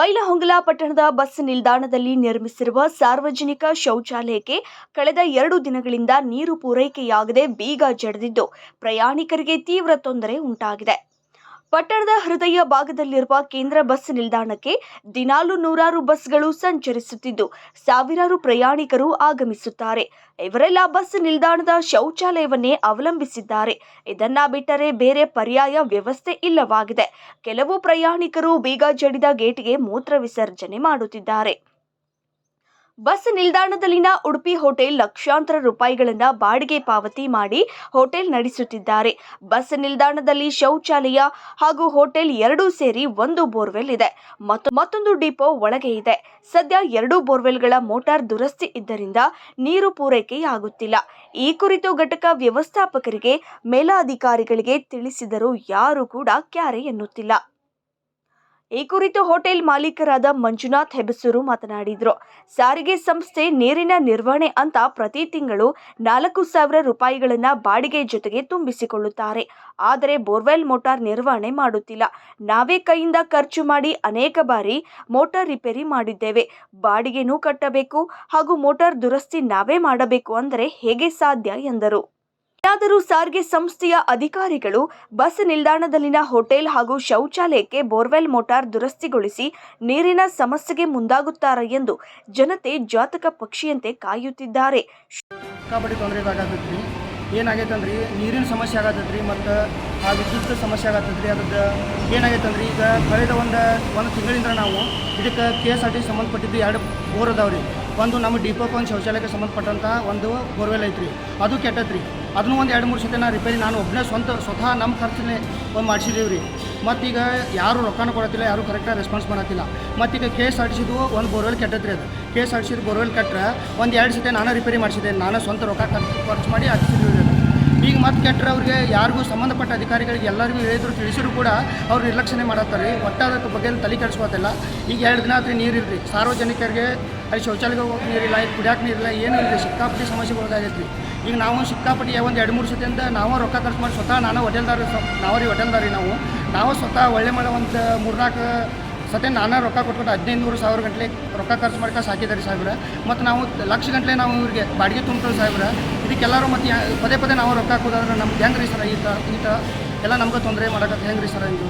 ಬೈಲಹೊಂಗಲ ಪಟ್ಟಣದ ಬಸ್ ನಿಲ್ದಾಣದಲ್ಲಿ ನಿರ್ಮಿಸಿರುವ ಸಾರ್ವಜನಿಕ ಶೌಚಾಲಯಕ್ಕೆ ಕಳೆದ ಎರಡು ದಿನಗಳಿಂದ ನೀರು ಪೂರೈಕೆಯಾಗದೆ ಬೀಗ ಜಡಿದಿದ್ದು, ಪ್ರಯಾಣಿಕರಿಗೆ ತೀವ್ರ ತೊಂದರೆ ಉಂಟಾಗಿದೆ. ಪಟ್ಟಣದ ಹೃದಯ ಭಾಗದಲ್ಲಿರುವ ಕೇಂದ್ರ ಬಸ್ ನಿಲ್ದಾಣಕ್ಕೆ ದಿನಾಲು ನೂರಾರು ಬಸ್ಗಳು ಸಂಚರಿಸುತ್ತಿದ್ದು, ಸಾವಿರಾರು ಪ್ರಯಾಣಿಕರು ಆಗಮಿಸುತ್ತಾರೆ. ಇವರೆಲ್ಲ ಬಸ್ ನಿಲ್ದಾಣದ ಶೌಚಾಲಯವನ್ನೇ ಅವಲಂಬಿಸಿದ್ದಾರೆ. ಇದನ್ನ ಬಿಟ್ಟರೆ ಬೇರೆ ಪರ್ಯಾಯ ವ್ಯವಸ್ಥೆ ಇಲ್ಲವಾಗಿದೆ. ಕೆಲವು ಪ್ರಯಾಣಿಕರು ಬೀಗ ಜಡಿದ ಗೇಟ್ಗೆ ಮೂತ್ರ ವಿಸರ್ಜನೆ ಮಾಡುತ್ತಿದ್ದಾರೆ. ಬಸ್ ನಿಲ್ದಾಣದಲ್ಲಿನ ಉಡುಪಿ ಹೋಟೆಲ್ ಲಕ್ಷಾಂತರ ರೂಪಾಯಿಗಳನ್ನ ಬಾಡಿಗೆ ಪಾವತಿ ಮಾಡಿ ಹೋಟೆಲ್ ನಡೆಸುತ್ತಿದ್ದಾರೆ. ಬಸ್ ನಿಲ್ದಾಣದಲ್ಲಿ ಶೌಚಾಲಯ ಹಾಗೂ ಹೋಟೆಲ್ ಎರಡೂ ಸೇರಿ ಒಂದು ಬೋರ್ವೆಲ್ ಇದೆ. ಮತ್ತು, ಮತ್ತೊಂದು ಡಿಪೋ ಒಳಗೆ ಇದೆ. ಸದ್ಯ ಎರಡೂ ಬೋರ್ವೆಲ್ಗಳ ಮೋಟಾರ್ ದುರಸ್ತಿ ಇದ್ದರಿಂದ ನೀರು ಪೂರೈಕೆಯಾಗುತ್ತಿಲ್ಲ. ಈ ಕುರಿತು ಘಟಕ ವ್ಯವಸ್ಥಾಪಕರಿಗೆ ಮೇಲಾಧಿಕಾರಿಗಳಿಗೆ ತಿಳಿಸಿದರೂ ಯಾರು ಕೂಡ ಕ್ಯಾರೆ ಎನ್ನುತ್ತಿಲ್ಲ. ಈ ಕುರಿತು ಹೋಟೆಲ್ ಮಾಲೀಕರಾದ ಮಂಜುನಾಥ್ ಹೆಬಸೂರು ಮಾತನಾಡಿದರು. ಸಾರಿಗೆ ಸಂಸ್ಥೆ ನೀರಿನ ನಿರ್ವಹಣೆ ಅಂತ ಪ್ರತಿ ತಿಂಗಳು ನಾಲ್ಕು ಸಾವಿರ ರೂಪಾಯಿಗಳನ್ನು ಬಾಡಿಗೆ ಜೊತೆಗೆ ತುಂಬಿಸಿಕೊಳ್ಳುತ್ತಾರೆ. ಆದರೆ ಬೋರ್ವೆಲ್ ಮೋಟಾರ್ ನಿರ್ವಹಣೆ ಮಾಡುತ್ತಿಲ್ಲ. ನಾವೇ ಕೈಯಿಂದ ಖರ್ಚು ಮಾಡಿ ಅನೇಕ ಬಾರಿ ಮೋಟಾರ್ ರಿಪೇರಿ ಮಾಡಿದ್ದೇವೆ. ಬಾಡಿಗೆನೂ ಕಟ್ಟಬೇಕು ಹಾಗೂ ಮೋಟಾರ್ ದುರಸ್ತಿ ನಾವೇ ಮಾಡಬೇಕು ಅಂದರೆ ಹೇಗೆ ಸಾಧ್ಯ ಎಂದರು. ಏನಾದರೂ ಸಾರಿಗೆ ಸಂಸ್ಥೆಯ ಅಧಿಕಾರಿಗಳು ಬಸ್ ನಿಲ್ದಾಣದಲ್ಲಿನ ಹೋಟೆಲ್ ಹಾಗೂ ಶೌಚಾಲಯಕ್ಕೆ ಬೋರ್ವೆಲ್ ಮೋಟಾರ್ ದುರಸ್ತಿಗೊಳಿಸಿ ನೀರಿನ ಸಮಸ್ಯೆಗೆ ಮುಂದಾಗುತ್ತಾರೆ ಎಂದು ಜನತೆ ಜಾತಕ ಪಕ್ಷಿಯಂತೆ ಕಾಯುತ್ತಿದ್ದಾರೆ. ನೀರಿನ ಸಮಸ್ಯೆ ಆಗತದ್ರಿ ಮತ್ತು ಆ ವಿದ್ಯುತ್ ಸಮಸ್ಯೆ ಆಗತದ್ರಿ. ರೀ ಅದ್ರದ್ದು ಏನಾಗೈತೆ ಅಂದ್ರೆ ಈಗ ಕಳೆದ ಒಂದು ಒಂದು ತಿಂಗಳಿಂದ ನಾವು ಇದಕ್ಕೆ ಕೆ ಎಸ್ ಆರ್ ಟಿ ಸಂಬಂಧಪಟ್ಟಿದ್ದು ಎರಡು ಬೋರ್ ಅದಾವ್ರಿ. ಒಂದು ನಮ್ಮ ಡಿಪೋಕ್ಕೆ ಒಂದು ಶೌಚಾಲಯಕ್ಕೆ ಸಂಬಂಧಪಟ್ಟಂಥ ಒಂದು ಬೋರ್ವೆಲ್ ಐತ್ರಿ. ಅದು ಕೆಟ್ಟತ್ರಿ. ಅದನ್ನು ಒಂದು ಎರಡು ಮೂರು ಸತಿ ನಾನು ರಿಪೇರಿ ನಾನು ಒಬ್ಬನೇ ಸ್ವಂತ, ಸ್ವತಃ ನಮ್ಮ ಖರ್ಚನ್ನೇ ಒಂದು ಮಾಡಿಸಿದ್ದೀವಿ ರೀ ಮತ್ತೀಗ ಯಾರು ರೊಕ್ಕನೂ ಕೊಡತ್ತಿಲ್ಲ, ಯಾರು ಕರೆಕ್ಟಾಗಿ ರೆಸ್ಪಾನ್ಸ್ ಮಾಡತ್ತಿಲ್ಲ. ಮತ್ತೀಗ ಕೇಸ್ ಆರ್ ಒಂದು ಬೋರ್ವೆಲ್ ಕೆಟ್ಟತ್ರಿ ಅದು. ಕೇಸ್ ಸಿದು ಬೋರ್ವೆಲ್ ಕಟ್ಟರೆ ಒಂದು ಎರಡು ಸತಿ ನಾನು ರಿಪೇರಿ ಮಾಡಿಸಿದ್ದೆ ನಾನು ಸ್ವಂತ ರೊಕ್ಕ ಖರ್ಚು ಖರ್ಚು ಮಾಡಿ ಹಾಕಿಸಿದ್ದೀವಿ. ಈಗ ಮತ್ತೆ ಕೆಟ್ಟರೆ ಅವ್ರಿಗೆ ಯಾರಿಗೂ ಸಂಬಂಧಪಟ್ಟ ಅಧಿಕಾರಿಗಳಿಗೆ ಎಲ್ಲರಿಗೂ ಹೇಳಿದ್ರು ತಿಳಿಸಿದ್ರು ಕೂಡ ಅವ್ರು ನಿರ್ಲಕ್ಷಣೆ ಮಾಡತ್ತಾರೆ. ಒಟ್ಟು ಅದಕ್ಕೆ ಬಗ್ಗೆ ತಲೆ ಕೆಡಿಸ್ಕೋತಿಲ್ಲ. ಈಗ ಎರಡು ದಿನ ಆದರೆ ನೀರು ರೀ ಸಾರ್ವಜನಿಕರಿಗೆ ಅಲ್ಲಿ ಶೌಚಾಲಯಕ್ಕೆ ಹೋಗೋಕೆ ನೀರಿಲ್ಲ ಈಗ ಕುಡಿಯೋಕೆ ನೀರಿಲ್ಲ ಏನು ಇಲ್ಲ ಸಿಕ್ಕಾಪಟ್ಟಿ ಸಮಸ್ಯೆಗಳಾಗೈತೆ ರೀ ಈಗ ನಾವು ಸಿಕ್ಕಾಪಟ್ಟಿ ಒಂದು ಎರಡು ಮೂರು ಸತಿಯಿಂದ ನಾವು ರೊಕ್ಕ ಖರ್ಚು ಮಾಡಿ ಸ್ವತಃ ನಾನು ಹೋಟೆಲ್ದಾರ ನಾವು ಹೋಟೆಲ್ದಾರ ನಾವು. ನಾವು ಸ್ವತಃ ಒಳ್ಳೆ ಮಾಡೋ ಒಂದು ಮೂರ್ನಾಲ್ಕು ಸತೆ ನಾನಾ ರೊಕ್ಕ ಕೊಟ್ಕೊಂಡು ಹದಿನೈದು ನೂರು ಸಾವಿರ ಗಂಟಲೆ ರೊಕ್ಕ ಖರ್ಚು ಮಾಡ್ಕೊಂಡು ಸಾಕಿದ್ದಾರೆ ಸಾವಿರ ಮತ್ತು ನಾವು ಲಕ್ಷ ಗಂಟಲೆ ನಾವು ಇವ್ರಿಗೆ ಬಾಡಿಗೆ ತುಂಬ್ತಾರೆ ಸಾವಿರ ಇದಕ್ಕೆಲ್ಲರೂ ಮತ್ತು ಪದೇ ಪದೇ ನಾವು ರೊಕ್ಕ ಹಾಕೋದಾದ್ರೆ ನಮ್ಗೆ ಹೆಂಗೆ ರೀ ಸರ್ ಈ ಥರ ಎಲ್ಲ ನಮ್ಗೆ ತೊಂದರೆ ಮಾಡೋಕೆ ಹೆಂಗೆ ರೀ ಸರ್ ಇದು?